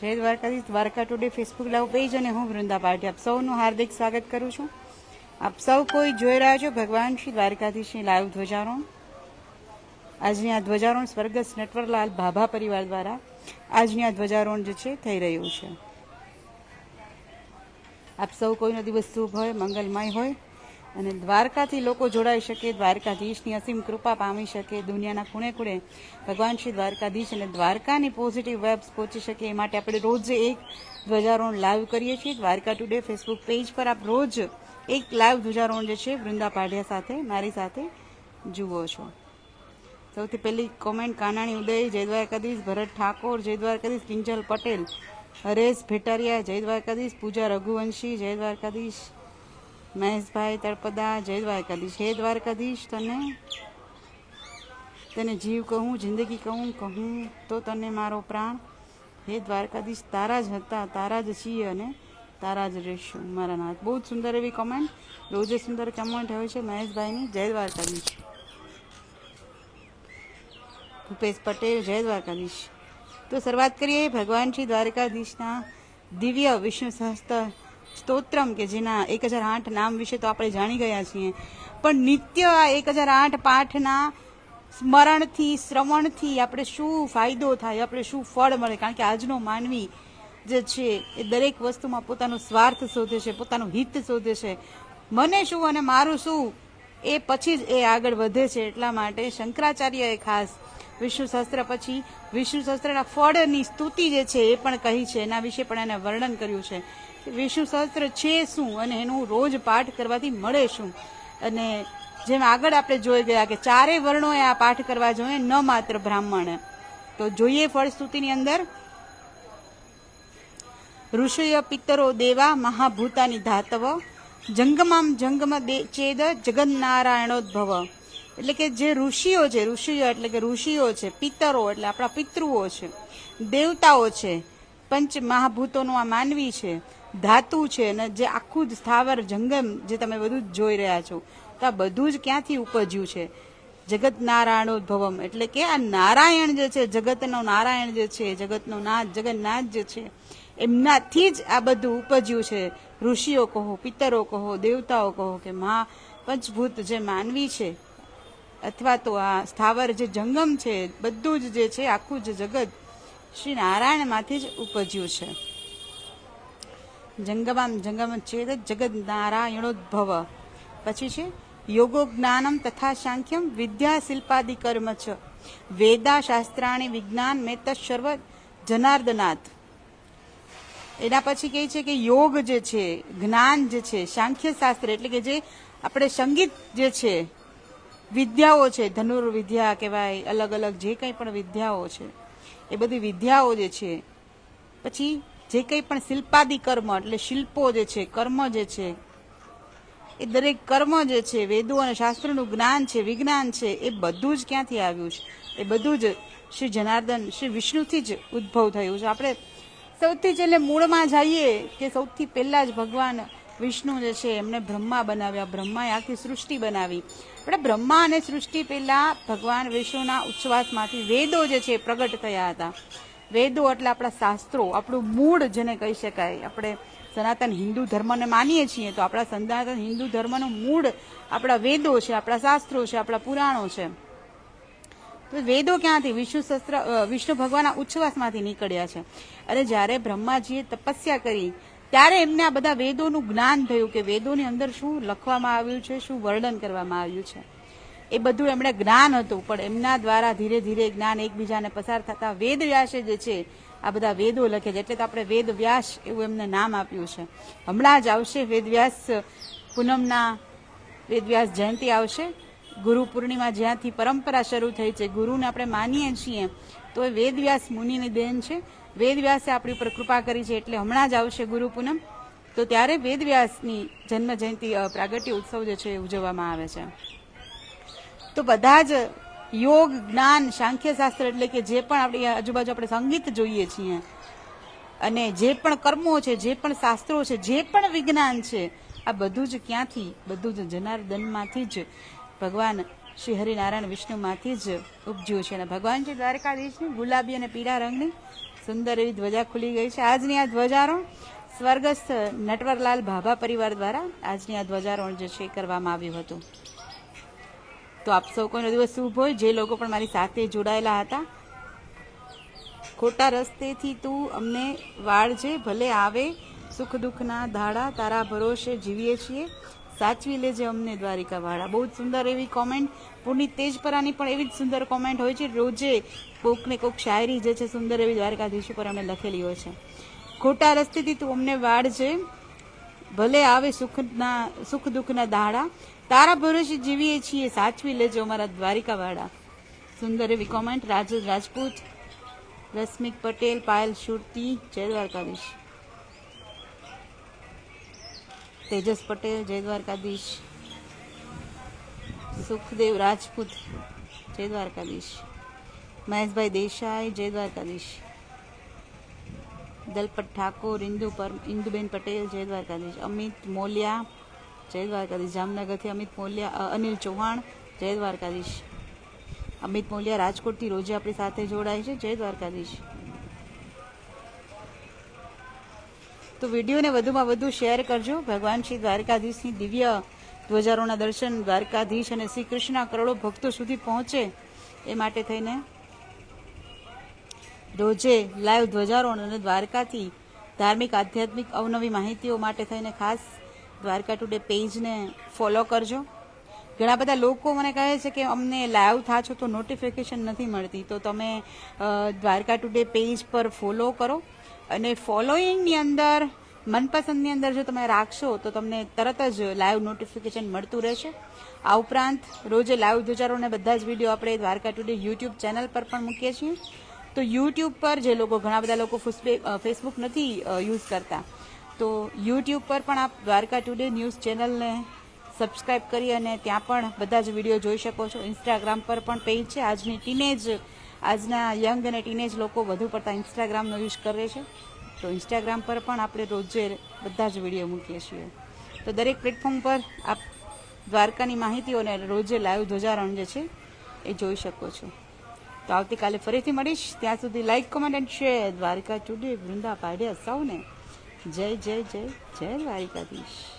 જય Dwarkadhish, Dwarka today Facebook live page અને હું વૃંદા પાર્ટી. આપ સૌનું હાર્દિક સ્વાગત કરું છું. આપ સૌ કોઈ જોઈ રહ્યા છો ભગવાન શ્રી દ્વારકાધીશની લાઈવ ધ્વજારોહણ. આજની આ ધ્વજારોહણ સ્વર્ગસ્થ નટવરલાલ ભાભા પરિવાર દ્વારા આજની આ ધ્વજારોહણ જે છે થઈ રહ્યું છે. આપ સૌ કોઈનો દિવસ શુભ હોય, મંગલમય હોય. અને દ્વારકાથી લોકો જોડાઈ શકે, દ્વારકાધીશની અસીમ કૃપા પામી શકે, દુનિયાના ખૂણે ખૂણે ભગવાન શ્રી દ્વારકાધીશ અને દ્વારકાની પોઝિટિવ વેબ્સ પહોંચી શકે એ માટે આપણે રોજ એક ધ્વજારોહણ લાઈવ કરીએ છીએ. દ્વારકા ટુડે ફેસબુક પેજ પર આપ રોજ એક લાઈવ ધ્વજારોહણ જે છે, વૃંદા પાઢિયા સાથે, મારી સાથે જુઓ છો. સૌથી પહેલી કોમેન્ટ કાનાણી ઉદય, જય દ્વારકાધીશ, ભરત ઠાકોર, જય દ્વારકાધીશ, કિંજલ પટેલ, હરેશ ભેટારિયા, જય દ્વારકાધીશ, પૂજા રઘુવંશી, જય દ્વારકાધીશ મહેશભાઈ તળપદા જય દ્વારકાધીશ હે દ્વારકાધીશ, તને? તને જીવ કહું, જિંદગી કહું કહું તો તને મારો પ્રાણ. હે દ્વારકાધીશ, તારા જ હતા, તારા જ છીએ અને તારા જ રહેશું. મારા નાથ. બહુ જ સુંદર એવી કોમેન્ટ રોજે સુંદર કમેન્ટ હોય છે મહેશભાઈની. જય દ્વારકાધીશ ભૂપેશ પટેલ જય દ્વારકાધીશ તો શરૂઆત કરીએ ભગવાન શ્રી દ્વારકાધીશના દિવ્ય વિષ્ણુ સહસ્ત્ર સ્તોત્રમ કે જેના એક હજાર આઠ નામ વિશે તો આપણે જાણી ગયા છીએ. પણ નિત્ય આ એક હજાર આઠ પાઠના સ્મરણથી, શ્રવણથી આપણે શું ફાયદો થાય, આપણે શું ફળ મળે? કારણ કે આજનો માનવી જે છે એ દરેક વસ્તુમાં પોતાનો સ્વાર્થ શોધે છે, પોતાનું હિત શોધે છે. મને શું અને મારું શું એ પછી જ એ આગળ વધે છે એટલા માટે શંકરાચાર્યએ ખાસ વિષ્ણુ શસ્ત્ર પછી વિષ્ણુ શસ્ત્રના ફળની સ્તુતિ જે છે એ પણ કહી છે. એના વિશે પણ એને વર્ણન કર્યું છે. કે વિષ્ણુ સહસ્ત્ર છે શું અને એનું રોજ પાઠ કરવાથી મળે શું? અને જેમ આગળ આપણે જોઈ ગયા કે ચારે વર્ણોએ આ પાઠ કરવા જોઈએ, ન માત્ર બ્રાહ્મણ. તો જોઈએ ફળ સ્તુતિની અંદર. ઋષિય પિતરો દેવા મહાભૂતાની ધાતવ. જંગમામ જંગમ દે- ચેદ જગન્નારાયણોદ્ભવ. એટલે કે જે ઋષિઓ છે, ઋષિઓ એટલે કે ઋષિઓ છે, પિતરો એટલે આપણા પિતૃઓ છે, દેવતાઓ છે, પંચ મહાભૂતોનું આ માનવી છે, ધાતુ છે અને જે આખું જ સ્થાવર જંગમ જે તમે બધું જ જોઈ રહ્યા છો, તો આ બધું જ ક્યાંથી ઉપજ્યું છે? જગત નારાયણોદ્ભવમ એટલે કે આ નારાયણ જે છે, જગતનો નારાયણ જે છે, જગતનો નાથ જગન્નાથ જે છે, એમનાથી જ આ બધું ઉપજ્યું છે. ઋષિઓ કહો, પિતરો કહો, દેવતાઓ કહો કે મહા પંચભૂત જે માનવી છે અથવા તો આ સ્થાવર જે જંગમ છે, બધું જ જે છે, આખું જ જગત શ્રી નારાયણમાંથી જ ઉપજ્યું છે. જંગમામ જંગમ છે જગત નારાયણોદ્ભવ. પછી છે, યોગો જ્ઞાનમ તથા સાંખ્યમ વિદ્યા શિલ્પાદિ કર્મ ચ વેદા શાસ્ત્રાણી વિજ્ઞાન મેત સર્વ જનાર્દનાથ. એના પછી કહે છે કે યોગ જે છે, જ્ઞાન જે છે સાંખ્ય શાસ્ત્ર એટલે કે જે આપણે સંગીત જે છે વિદ્યાઓ છે, ધનુર્વિદ્યા કહેવાય અલગ અલગ જે કંઈ પણ વિદ્યાઓ છે, એ બધી વિદ્યાઓ જે છે, પછી જે કંઈ પણ શિલ્પાદિ કર્મ, એટલે શિલ્પો જે છે, કર્મ જે છે, એ દરેક કર્મ જે છે, વેદો અને શાસ્ત્રનું જ્ઞાન છે, વિજ્ઞાન છે, એ બધું જ ક્યાંથી આવ્યું છે? એ બધું જ શ્રી જનાર્દન, શ્રી વિષ્ણુથી જ ઉદ્ભવ થયું છે. આપણે સૌથી છેલ્લે મૂળમાં જઈએ કે સૌથી પહેલાં જ ભગવાન વિષ્ણુ જે છે, એમને બ્રહ્મા બનાવ્યા. બ્રહ્માએ આખી સૃષ્ટિ બનાવી. આપણે બ્રહ્મા અને સૃષ્ટિ પહેલા ભગવાન વિષ્ણુના ઉચ્છવાસમાંથી વેદો જે છે પ્રગટ થયા હતા. વેદો એટલે આપણા શાસ્ત્રો, આપણું મૂળ જેને કહી શકાય. આપણે સનાતન હિન્દુ ધર્મને માનીએ છીએ તો આપણા સનાતન હિન્દુ ધર્મનું મૂળ આપણા વેદો છે, આપણા શાસ્ત્રો છે, આપણા પુરાણો છે. તો વેદો ક્યાંથી? વિષ્ણુ શસ્ત્ર વિષ્ણુ ભગવાનના ઉચ્છવાસમાંથી નીકળ્યા છે. અને જ્યારે બ્રહ્માજીએ તપસ્યા કરી ત્યારે એમને આ બધા વેદોનું જ્ઞાન થયું કે વેદોની અંદર શું લખવામાં આવ્યું છે, શું વર્ણન કરવામાં આવ્યું છે. એ બધું એમણે જ્ઞાન હતું, પણ એમના દ્વારા ધીરે ધીરે જ્ઞાન એકબીજાને પસાર થતા વેદ વ્યાસે જે છે, આ બધા વેદો લખે છે. એટલે તો આપણે વેદ વ્યાસ એવું એમને નામ આપ્યું છે. હમણાં જ આવશે વેદવ્યાસ પૂનમના વેદવ્યાસ જયંતિ આવશે. ગુરુ પૂર્ણિમા જ્યાંથી પરંપરા શરૂ થઈ છે, ગુરુને આપણે માનીએ છીએ. તો એ વેદવ્યાસ મુનિની દેન છે. વેદવ્યાસે આપણી ઉપર કૃપા કરી છે એટલે હમણાં જ આવશે ગુરુ પૂનમ. તો ત્યારે વેદવ્યાસની જન્મ જયંતિ પ્રાગટ્ય ઉત્સવ જે છે એ ઉજવવામાં આવે છે. તો બધા જ યોગ, જ્ઞાન સાંખ્ય શાસ્ત્ર એટલે કે જે પણ આપણી આજુબાજુ આપણે સંગીત જોઈએ છીએ અને જે પણ કર્મો છે, જે પણ શાસ્ત્રો છે, જે પણ વિજ્ઞાન છે, આ બધું જ ક્યાંથી, બધું જ જનાર્દનમાંથી જ ભગવાન શ્રી હરિનારાયણ વિષ્ણુમાંથી જ ઉપજ્યું છે. અને ભગવાન શ્રી દ્વારકાધીશની ગુલાબી અને પીળા રંગની સુંદર એવી ધ્વજા ખુલી ગઈ છે. આજની આ ધ્વજારોહણ સ્વર્ગસ્થ નટવરલાલ ભાભા પરિવાર દ્વારા આજની આ ધ્વજારોહણ જે છે કરવામાં આવ્યું હતું. તો આપ સૌ કોઈનો દિવસ શુભ હોય, જે લોકો પણ મારી સાથે જોડાયેલા હતા. ખોટા રસ્તેથી તું અમને વાળજે ભલે આવે, સુખ દુઃખના ધાડા તારા ભરોસે જીવીએ છીએ. સાચવી લેજે અમને દ્વારિકા વાળા બહુ જ સુંદર એવી કોમેન્ટ પુનિત તેજપરાની પણ એવી જ સુંદર કોમેન્ટ હોય છે. રોજે કોક ને કોક શાયરી જે છે સુંદર એવી દ્વારકાધીશ ઉપર અમને લખેલી હોય છે. ખોટા રસ્તેથી તું અમને વાળજે ભલે આવે સુખના, સુખ દુઃખના દાડા, તારા ભરોસે જીવીએ છીએ, સાચવી લેજો અમારા દ્વારિકાવાળા. સુંદર એવી કોમેન્ટ રાજલ રાજપૂત, રશ્મિક પટેલ, પાયલ શુરતી જય દ્વારકાધીશ. તેજસ પટેલ, જય દ્વારકાધીશ. સુખદેવ રાજપૂત, જય દ્વારકાધીશ. મહેશભાઈ દેસાઈ, જય દ્વારકાધીશ. દલપત ઠાકોર, ઇન્દુ પર ઇન્દુબેન પટેલ, જય દ્વારકાધીશ. અમિત મોલિયા, જય દ્વારકાધીશ. જામનગરથી અમિત મોલિયા અનિલ ચૌહાણ, જય દ્વારકાધીશ. અમિત મોલિયા રાજકોટથી રોજે આપણી સાથે જોડાય છે. જય દ્વારકાધીશ. તો વિડીયોને વધુમાં વધુ શેર કરજો. ભગવાન શ્રી દ્વારકાધીશની દિવ્ય ધ્વજારોના દર્શન દ્વારકાધીશ અને શ્રી કૃષ્ણ કરોડો ભક્તો સુધી પહોંચે એ માટે થઈને રોજે લાઈવ ધ્વજારોહણ અને દ્વારકાથી ધાર્મિક, આધ્યાત્મિક, અવનવી માહિતીઓ માટે થઈને ખાસ દ્વારકા ટુડે પેજને ફોલો કરજો. ઘણા બધા લોકો મને કહે છે કે અમને લાઈવ થા છો તો નોટિફિકેશન નથી મળતી. તો તમે દ્વારકા ટુડે પેજ પર ફોલો કરો. અને ફોલોઈંગની અંદર મનપસંદની અંદર જો તમે રાખશો, તો તમને તરત જ લાઈવ નોટિફિકેશન મળતું રહેશે. આ ઉપરાંત રોજે લાઈવ ધ્વજારોને બધા જ વીડિયો આપણે દ્વારકા ટુડે યુટ્યુબ ચેનલ પર પણ મૂકીએ છીએ. તો યુટ્યુબ પર જે લોકો, ઘણા બધા લોકો ફુસબે- ફેસબુક નથી યુઝ કરતા, તો યુટ્યુબ પર પણ આપ દ્વારકા ટુડે ન્યૂઝ ચેનલને સબસ્ક્રાઇબ કરી અને ત્યાં પણ બધા જ વીડિયો જોઈ શકો છો. ઇન્સ્ટાગ્રામ પર પણ પેજ છે. આજની ટીનેજ આજના યંગ અને ટીનેજ લોકો વધુ પડતા ઇન્સ્ટાગ્રામનો યુઝ કરે છે. તો ઇન્સ્ટાગ્રામ પર પણ આપણે રોજે બધા જ વીડિયો મૂકીએ છીએ. તો દરેક પ્લેટફોર્મ પર આપ દ્વારકાની માહિતીઓને રોજે લાઈવ ધ્વજારણ જે છે, એ જોઈ શકો છો. તો આવતીકાલે ફરીથી મળીશ. ત્યાં સુધી like comment and share Dwarka today Vrunda પાડ્યા સૌને. જય જય જય જય દ્વારિકાધીશ.